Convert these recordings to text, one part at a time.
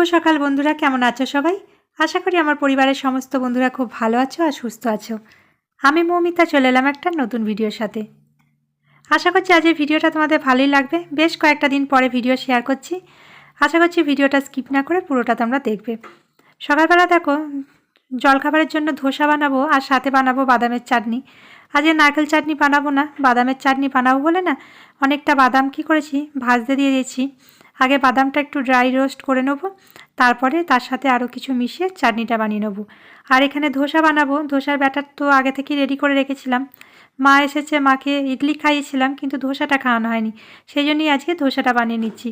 শুভ সকাল বন্ধুরা, কেমন আছো সবাই? আশা করি আমার পরিবারের সমস্ত বন্ধুরা খুব ভালো আছো আর সুস্থ আছো। আমি মৌমিতা, চলে এলাম একটা নতুন ভিডিওর সাথে। আশা করছি আজ এই ভিডিওটা তোমাদের ভালোই লাগবে। বেশ কয়েকটা দিন পরে ভিডিও শেয়ার করছি। আশা করছি ভিডিওটা স্কিপ না করে পুরোটা তোমরা দেখবে। সকালবেলা দেখো জলখাবারের জন্য ধোসা বানাবো আর সাথে বানাবো বাদামের চাটনি। আজকে নারকেল চাটনি বানাবো না, বাদামের চাটনি বানাবো বলে না, অনেকটা বাদাম কি করেছি, ভাজতে দিয়ে দিয়েছি। আগে বাদামটা একটু ড্রাই রোস্ট করে নেব, তারপরে তার সাথে আরও কিছু মিশিয়ে চাটনিটা বানিয়ে নেব। আর এখানে ধোসা বানাবো, ধোসার ব্যাটার তো আগে থেকেই রেডি করে রেখেছিলাম। মা এসেছে, মাকে ইডলি খাইয়েছিলাম, কিন্তু ধোসাটা খাওয়ানো হয়নি। সেই জন্যই আজকে ধোসাটা বানিয়ে নিচ্ছি।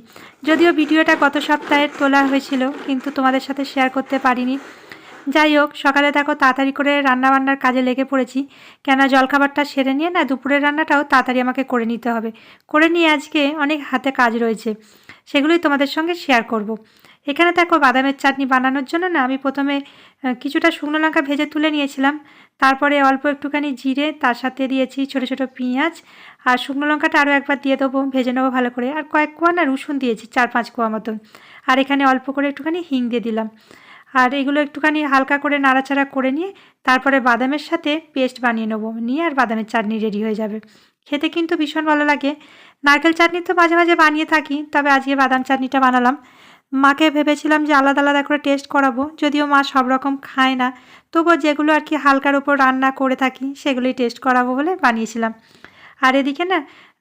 যদিও ভিডিওটা গত সপ্তাহের তোলা হয়েছিল, কিন্তু তোমাদের সাথে শেয়ার করতে পারিনি। যাই হোক, সকালে দেখো তাড়াতাড়ি করে রান্নাবান্নার কাজে লেগে পড়েছি। কেন জলখাবারটা সেরে নিয়ে না দুপুরের রান্নাটাও তাড়াতাড়ি আমাকে করে নিতে হবে। করে নিয়ে আজকে অনেক হাতে কাজ রয়েছে, সেগুলোই তোমাদের সঙ্গে শেয়ার করব। এখানে দেখো বাদামের চাটনি বানানোর জন্য না আমি প্রথমে কিছুটা শুকনো লঙ্কা ভেজে তুলে নিয়েছিলাম। তারপরে অল্প একটুখানি জিরে, তার সাথে দিয়েছি ছোটো ছোটো পেঁয়াজ, আর শুকনো লঙ্কাটা আরও একবার দিয়ে দেবো, ভেজে নেব ভালো করে। আর কয়েক কোয়া না রসুন দিয়েছি, চার পাঁচ কোয়া মতন। আর এখানে অল্প করে একটুখানি হিং দিয়ে দিলাম। আর এগুলো একটুখানি হালকা করে নাড়াচাড়া করে নিয়ে তারপরে বাদামের সাথে পেস্ট বানিয়ে নেব। নিয়ে আর বাদামের চাটনি রেডি হয়ে যাবে। খেতে কিন্তু ভীষণ ভালো লাগে। নারকেল চাটনি তো মাঝে মাঝে বানিয়ে থাকি, তবে আজকে বাদাম চাটনিটা বানালাম। মাকে ভেবেছিলাম যে আলাদা আলাদা করে টেস্ট করাবো, যদিও মা সব রকম খায় না। তবুও যেগুলো আর কি হালকার উপর রান্না করে থাকি, সেগুলোই টেস্ট করাবো বলে বানিয়েছিলাম। আর এদিকে না,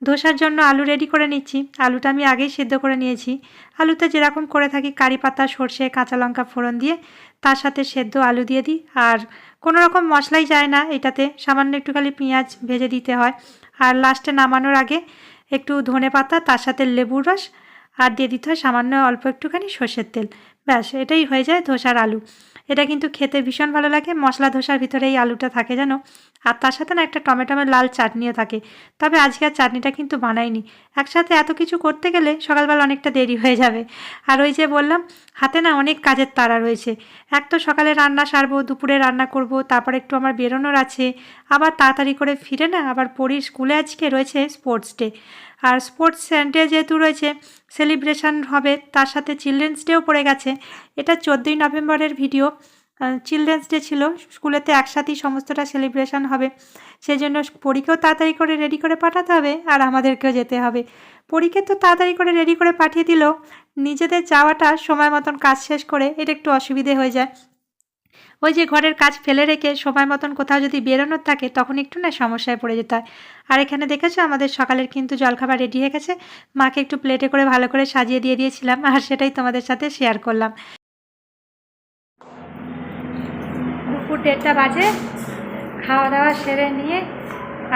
ধোসার জন্য আলু রেডি করে নিচ্ছি। আলুটা আমি আগেই সিদ্ধ করে নিয়েছি। আলুতে যেরকম করে থাকি কারি পাতা, সর্ষে, কাঁচা লঙ্কা ফোড়ন দিয়ে, তার সাথে সেদ্ধ আলু দিয়ে দিই। আর কোনো রকম মশলাই যায় না, এটাতে সামান্য একটু খালি পেঁয়াজ ভেজে দিতে হয়। আর লাস্টে নামানোর আগে একটু ধনে পাতা, তার সাথে লেবুর রস, আর দিয়ে দিতে হয় সামান্য অল্প একটুখানি সর্ষের তেল। ব্যাস, এটাই হয়ে যায় ধোসার আলু। এটা কিন্তু খেতে ভীষণ ভালো লাগে। মশলা ধোসার ভিতরে এই আলুটা থাকে জানো? আর তার সাথে না একটা টমেটোমের লাল চাটনিও থাকে। তবে আজকে আর চাটনিটা কিন্তু বানাইনি। একসাথে এত কিছু করতে গেলে সকালবেলা অনেকটা দেরি হয়ে যাবে। আর ওই যে বললাম, হাতে না অনেক কাজের তাড়া রয়েছে। এক তো সকালে রান্না সারবো, দুপুরে রান্না করব, তারপর একটু আমার বেরোনোর আছে। আবার তাড়াতাড়ি করে ফিরে না, আবার পড়ি স্কুলে আজকে রয়েছে স্পোর্টস ডে আর স্পোর্টস ডে যেহেতু রয়েছে সেলিব্রেশন হবে, তার সাথে চিলড্রেন্স ডেও পড়ে গেছে। এটা চোদ্দোই নভেম্বরের ভিডিও চিলড্রেন্স ডে ছিল, স্কুলেতে একসাথেই সমস্তটা সেলিব্রেশন হবে। সেই জন্য পরীকেও তাড়াতাড়ি করে রেডি করে পাঠাতে হবে আর আমাদেরকেও যেতে হবে। পরীকে তো তাড়াতাড়ি করে রেডি করে পাঠিয়ে দিলেও নিজেদের যাওয়াটা সময় মতন কাজ শেষ করে এটা একটু অসুবিধে হয়ে যায়। ওই যে ঘরের কাজ ফেলে রেখে সময় মতন কোথাও যদি বেরোনোর থাকে, তখন একটু না সমস্যায় পড়ে যেতে হয়। আর এখানে দেখেছ, আমাদের সকালের কিন্তু জলখাবার রেডি হয়ে গেছে। মাকে একটু প্লেটে করে ভালো করে সাজিয়ে দিয়ে দিয়েছিলাম, আর সেটাই তোমাদের সাথে শেয়ার করলাম। দুপুর দেড়টা বাজে। খাওয়া দাওয়া সেরে নিয়ে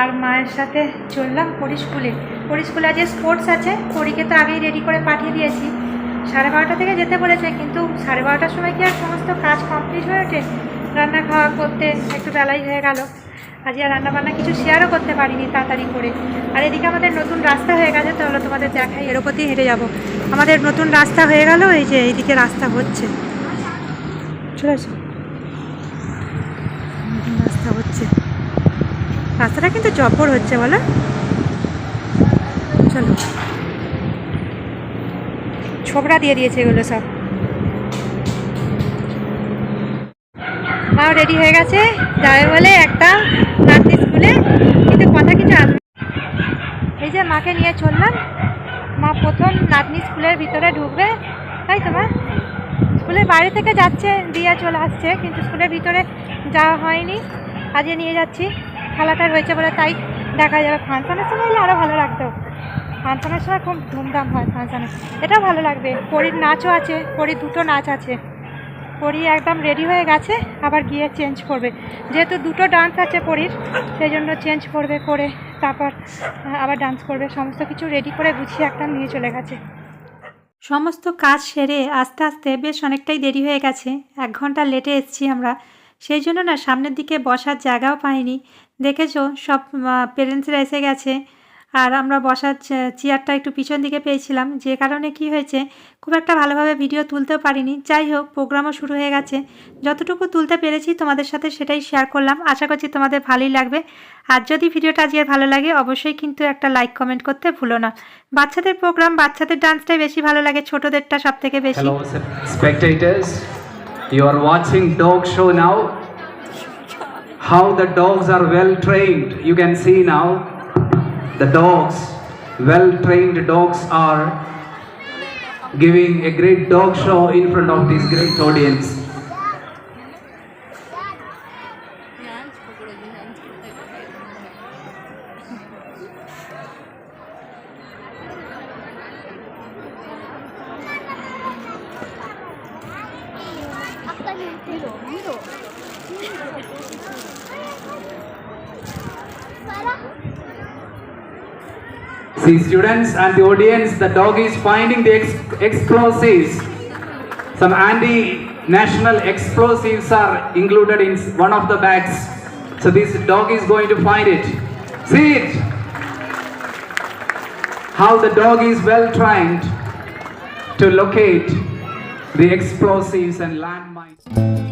আর মায়ের সাথে চললাম পরি স্কুলে পরি স্কুলে আজকে স্পোর্টস আছে, পরীকে তো আগেই রেডি করে পাঠিয়ে দিয়েছি। সাড়ে বারোটা থেকে যেতে বলেছে, কিন্তু সাড়ে বারোটার সময় কি আর সমস্ত কাজ কমপ্লিট হয়ে ওঠে? রান্না খাওয়া করতে একটু বেলাই হয়ে গেল। আজ আর রান্না বান্না কিছু শেয়ারও করতে পারিনি তাড়াতাড়ি করে। আর এদিকে আমাদের নতুন রাস্তা হয়ে গেছে তাহলে তোমাদের দেখাই, এর দিয়ে হেঁটে যাব। আমাদের নতুন রাস্তা হয়ে গেল, এই যে এইদিকে রাস্তা হচ্ছে। চলে আসো। নতুন রাস্তা হচ্ছে। রাস্তাটা কিন্তু জব্বর হচ্ছে, বলো? চলো। ছোবড়া দিয়ে দিয়েছে এগুলো সব। মাও রেডি হয়ে গেছে। যাবে বলে একটা নাতি স্কুলে, কিন্তু কথা কিছু আসবে এই যে মাকে নিয়ে চললাম। মা প্রথম নাতনি স্কুলের ভিতরে ঢুকবে, তাই তো মা? স্কুলের বাইরে থেকে যাচ্ছে, দিয়ে চলে আসছে, কিন্তু স্কুলের ভিতরে যাওয়া হয়নি। আজকে নিয়ে যাচ্ছি। খেলাটা রয়েছে বলে তাই দেখা যাবে। ফাংশনের সময় হলে আরও ভালো লাগতো। ফাংশনের সময় খুব ধুমধাম হয় ফাংশনে এটাও ভালো লাগবে। পরীর নাচও আছে, পরীর দুটো নাচ আছে। পরি একদম রেডি হয়ে গেছে, আবার গিয়ে চেঞ্জ করবে। যেহেতু দুটো ডান্স আছে পরীর, সেই জন্য চেঞ্জ করবে করে, তারপর আবার ডান্স করবে। সমস্ত কিছু রেডি করে গুছিয়ে একটা নিয়ে চলে গেছে। সমস্ত কাজ সেরে আস্তে আস্তে বেশ অনেকটাই দেরি হয়ে গেছে। এক ঘণ্টা লেটে এসেছি আমরা। সেই জন্য না, সামনের দিকে বসার জায়গাও পাইনি। দেখেছ, সব পেরেন্টসরা এসে গেছে। আর আমরা বসার চেয়ারটা একটু পিছন দিকে পেয়েছিলাম যে কারণে কি হয়েছে, খুব একটা ভালোভাবে ভিডিও তুলতেও পারিনি যাই হোক প্রোগ্রামও শুরু হয়ে গেছে যতটুকু তুলতে পেরেছি তোমাদের সাথে সেটাই শেয়ার করলাম আশা করছি তোমাদের ভালোই লাগবে আর যদি ভিডিওটা আজকে ভালো লাগে, অবশ্যই কিন্তু একটা লাইক কমেন্ট করতে ভুলো না বাচ্চাদের প্রোগ্রাম বাচ্চাদের ডান্সটাই বেশি ভালো লাগে, ছোটদেরটা সব থেকে বেশি. You are watching Dog Show now. How the dogs are well trained. You can see now. The dogs, well trained dogs, are giving a great dog show in front of this great audience. See, students and the audience, the dog is finding the ex- explosives. Some anti-national explosives are included in one of the bags. So this dog is going to find it. See it. How the dog is well trained to locate the explosives and landmines.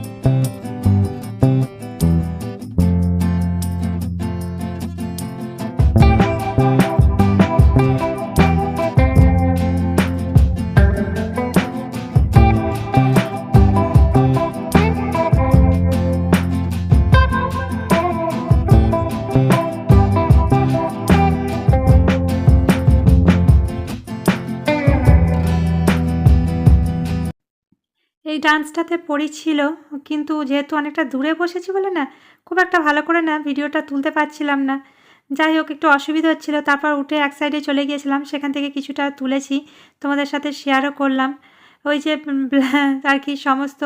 ডান্সটাতে পড়েছিল, কিন্তু যেহেতু অনেকটা দূরে বসেছি বলে না, খুব একটা ভালো করে না ভিডিওটা তুলতে পারছিলাম না। যাই হোক, একটু অসুবিধা হচ্ছিল, তারপর উঠে এক সাইডে চলে গিয়েছিলাম, সেখান থেকে কিছুটা তুলেছি, তোমাদের সাথে শেয়ারও করলাম। ওই যে আর কি সমস্ত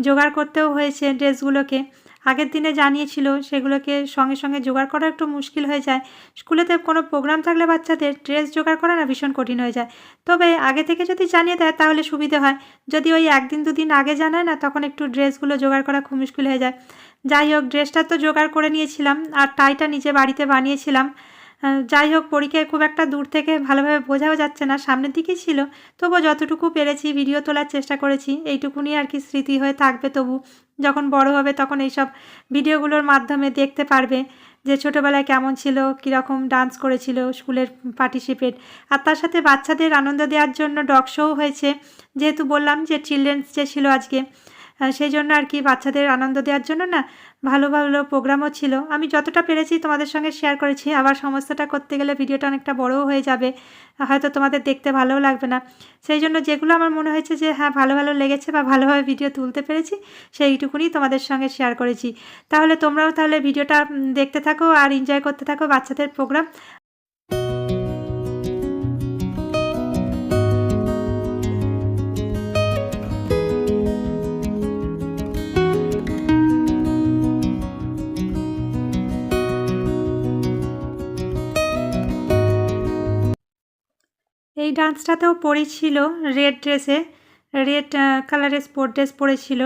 জোগাড় করতেও হয়েছে ড্রেসগুলোকে আগের দিনে জানিয়েছিল সেগুলোকে সঙ্গে সঙ্গে জোগাড় করা একটু মুশকিল হয়ে যায়। স্কুলেতে কোনো প্রোগ্রাম থাকলে বাচ্চাদের ড্রেস জোগাড় করা না ভীষণ কঠিন হয়ে যায়। তবে আগে থেকে যদি জানিয়ে দেয় তাহলে সুবিধে হয়। যদি ওই একদিন দুদিন আগে জানায় না, তখন একটু ড্রেসগুলো জোগাড় করা খুব মুশকিল হয়ে যায়। যাই হোক ড্রেসটা তো জোগাড় করে নিয়েছিলাম। আর টাইটা নিজে বাড়িতে বানিয়েছিলাম। যাই হোক, পরীক্ষায় খুব একটা দূর থেকে ভালোভাবে বোঝাও যাচ্ছে না। সামনের দিকেই ছিল। তবুও যতটুকু পেরেছি ভিডিও তোলার চেষ্টা করেছি। এইটুকুনি আর কি স্মৃতি হয়ে থাকবে তবু। যখন বড় হবে তখন এইসব ভিডিওগুলোর মাধ্যমে দেখতে পারবে যে ছোটোবেলায় কেমন ছিল, কীরকম ডান্স করেছিল স্কুলের পার্টিসিপেট আর তার সাথে বাচ্চাদের আনন্দ দেওয়ার জন্য ডগ শোও হয়েছে। যেহেতু বললাম যে চিলড্রেন্স ডে ছিল আজকে সেই জন্য আর কি বাচ্চাদের আনন্দ দেওয়ার জন্য না ভালো ভালো প্রোগ্রামও ছিল। আমি যতটা পেরেছি তোমাদের সঙ্গে শেয়ার করেছি। আবার সমস্তটা করতে গেলে ভিডিওটা অনেকটা বড়ও হয়ে যাবে। হয়তো তোমাদের দেখতে ভালোও লাগবে না। সেই জন্য যেগুলো আমার মনে হয়েছে যে হ্যাঁ ভালো ভালো লেগেছে বা ভালোভাবে ভিডিও তুলতে পেরেছি, সেইটুকুনি তোমাদের সঙ্গে শেয়ার করেছি। তাহলে তোমরাও তাহলে ভিডিওটা দেখতে থাকো আর এনজয় করতে থাকো বাচ্চাদের প্রোগ্রাম। এই ডান্সটাতেও পরেছিল রেড ড্রেসে, রেড কালারের স্পোর্ট ড্রেস পরেছিল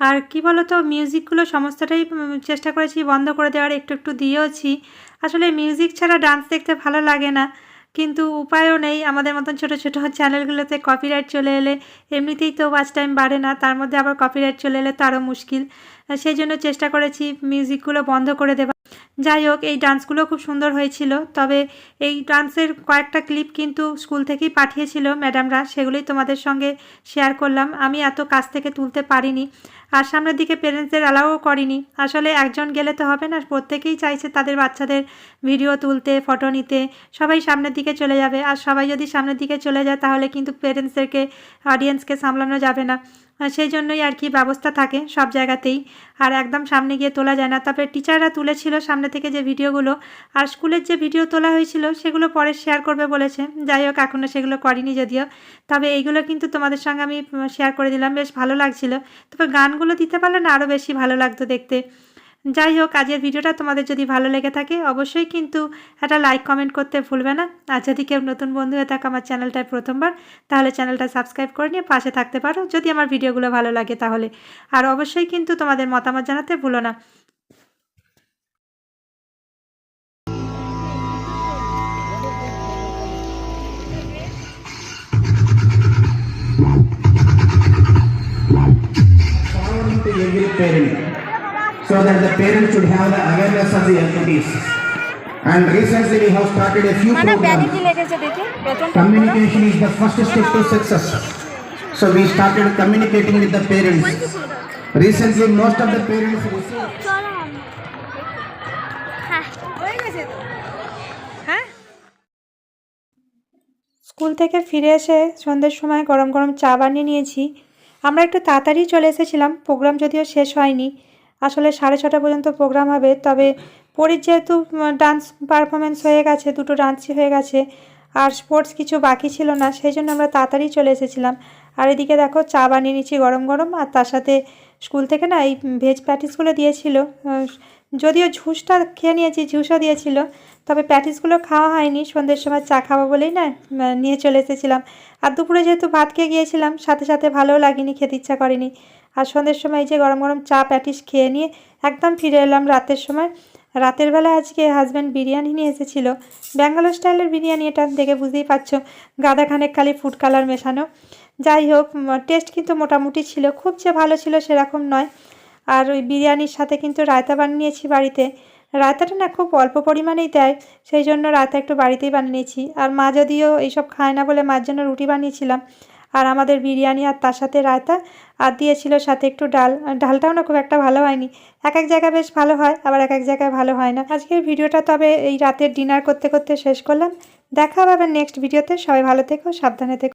আর কি বলো তো মিউজিকগুলো সমস্তটাই চেষ্টা করেছি বন্ধ করে দেওয়ার, একটু একটু দিয়েওছি। আসলে মিউজিক ছাড়া ডান্স দেখতে ভালো লাগে না, কিন্তু উপায়ও নেই। আমাদের মতন ছোট ছোট চ্যানেলগুলোতে কপিরাইট চলে এলে এমনিতেই তো ওয়াচ টাইম বাড়ে না, তার মধ্যে আবার কপিরাইট চলে এলে তো আরও মুশকিল। সেই জন্য চেষ্টা করেছি মিউজিকগুলো বন্ধ করে দেওয়া। যাই হোক, এই ডান্সগুলো খুব সুন্দর হয়েছিল। তবে এই ডান্সের কয়েকটা ক্লিপ কিন্তু স্কুল থেকেই পাঠিয়েছিল ম্যাডামরা, সেগুলোই তোমাদের সঙ্গে শেয়ার করলাম। আমি এত কাছ থেকে তুলতে পারিনি। আর সামনের দিকে পেরেন্টসদের অ্যালাউও করিনি। আসলে একজন গেলে তো হবে না, প্রত্যেকেই চাইছে তাদের বাচ্চাদের ভিডিও তুলতে ফটো নিতে। সবাই সামনের দিকে চলে যাবে। আর সবাই যদি সামনের দিকে চলে যায়, তাহলে কিন্তু পেরেন্টসদেরকে অডিয়েন্সকে সামলানো যাবে না। সেই জন্যই আর কি ব্যবস্থা থাকে সব জায়গাতেই। আর একদম সামনে গিয়ে তোলা যায় না। তারপরে টিচাররা তুলেছিল সামনে থেকে যে ভিডিওগুলো আর স্কুলের যে ভিডিও তোলা হয়েছিল, সেগুলো পরে শেয়ার করবে বলেছে। যাই হোক এখনও সেগুলো করিনি যদিও। তবে এইগুলো কিন্তু তোমাদের সঙ্গে আমি শেয়ার করে দিলাম। বেশ ভালো লাগছিল। তবে গানগুলো দিতে পারলে না আরও বেশি ভালো লাগতো দেখতে। যাই হোক, আজকের ভিডিওটা তোমাদের যদি ভালো লেগে থাকে, অবশ্যই কিন্তু একটা লাইক কমেন্ট করতে ভুলবে না। আর যদি কেউ নতুন বন্ধু হয়ে থাকে আমার চ্যানেলটায় প্রথমবার, তাহলে চ্যানেলটা সাবস্ক্রাইব করে নিয়ে পাশে থাকতে পারো। যদি আমার ভিডিওগুলো ভালো লাগে তাহলে। আর অবশ্যই কিন্তু তোমাদের মতামত জানাতে ভুলো না। Parenting so that the parents should have the awareness of the activities. And recently we have started a few programs. Communication is the first step to success. So we started communicating with the parents. Recently most of the parents received হ্যাঁ হ্যাঁ school থেকে ফিরে এসে সন্ধ্যের সময় গরম গরম চা বানিয়ে নিয়েছি আমরা একটু তাড়াতাড়ি চলে এসেছিলাম। প্রোগ্রাম যদিও শেষ হয়নি। আসলে সাড়ে ছটা পর্যন্ত প্রোগ্রাম হবে। তবে পরীর যেহেতু ডান্স পারফরমেন্স হয়ে গেছে, দুটো ডান্সই হয়ে গেছে, আর স্পোর্টস কিছু বাকি ছিল না, সেই জন্য আমরা তাড়াতাড়ি চলে এসেছিলাম। আর এদিকে দেখো, চা বানিয়ে নিচ্ছি গরম গরম, আর তার সাথে স্কুল থেকে না এই ভেজ প্যাটিসগুলো দিয়েছিল। যদিও ঝুসটা খেয়ে নিয়েছি, ঝুসও দিয়েছিল, তবে প্যাটিসগুলো খাওয়া হয়নি, সন্ধ্যের সময় চা খাব বলেই না নিয়ে চলে এসেছিলাম। আর দুপুরে যেহেতু ভাত খেয়ে গিয়েছিলাম, সাথে সাথে ভালোও লাগেনি, খেতে ইচ্ছা করেনি। আর সন্ধ্যের সময় এই যে গরম গরম চা, প্যাটিস খেয়ে নিয়ে একদম ফিরে এলাম রাতের সময়। রাতের বেলা আজকে হাজব্যান্ড বিরিয়ানি নিয়ে এসেছিল। ব্যাঙ্গালোর স্টাইলের বিরিয়ানি এটা, দেখে বুঝতেই পারছ গাদাখানেক খালি ফুড কালার মেশানো। যাই হোক টেস্ট কিন্তু মোটামুটি ছিল, খুব যে ভালো ছিল সেরকম নয়। আর ওই বিরিয়ানির সাথে কিন্তু রায়তা বানিয়েছি বাড়িতে। রায়তাটা না খুব অল্প পরিমাণেই দেয়, সেই জন্য রায়তা একটু বাড়িতেই বানিয়েছি আর মা যদিও এইসব খায় না বলে মার জন্য রুটি বানিয়েছিলাম, আর আমাদের বিরিয়ানি আর তার সাথে রায়তা আর দিয়েছিল সাথে একটু ডাল। ডালটাও না খুব একটা ভালো হয়নি। এক এক জায়গায় বেশ ভালো হয়, আবার এক এক জায়গায় ভালো হয় না। আজকের ভিডিওটা তবে এই রাতের ডিনার করতে করতে শেষ করলাম। দেখা হবে নেক্সট ভিডিওতে সবাই ভালো থেকো, সাবধানে থেকো।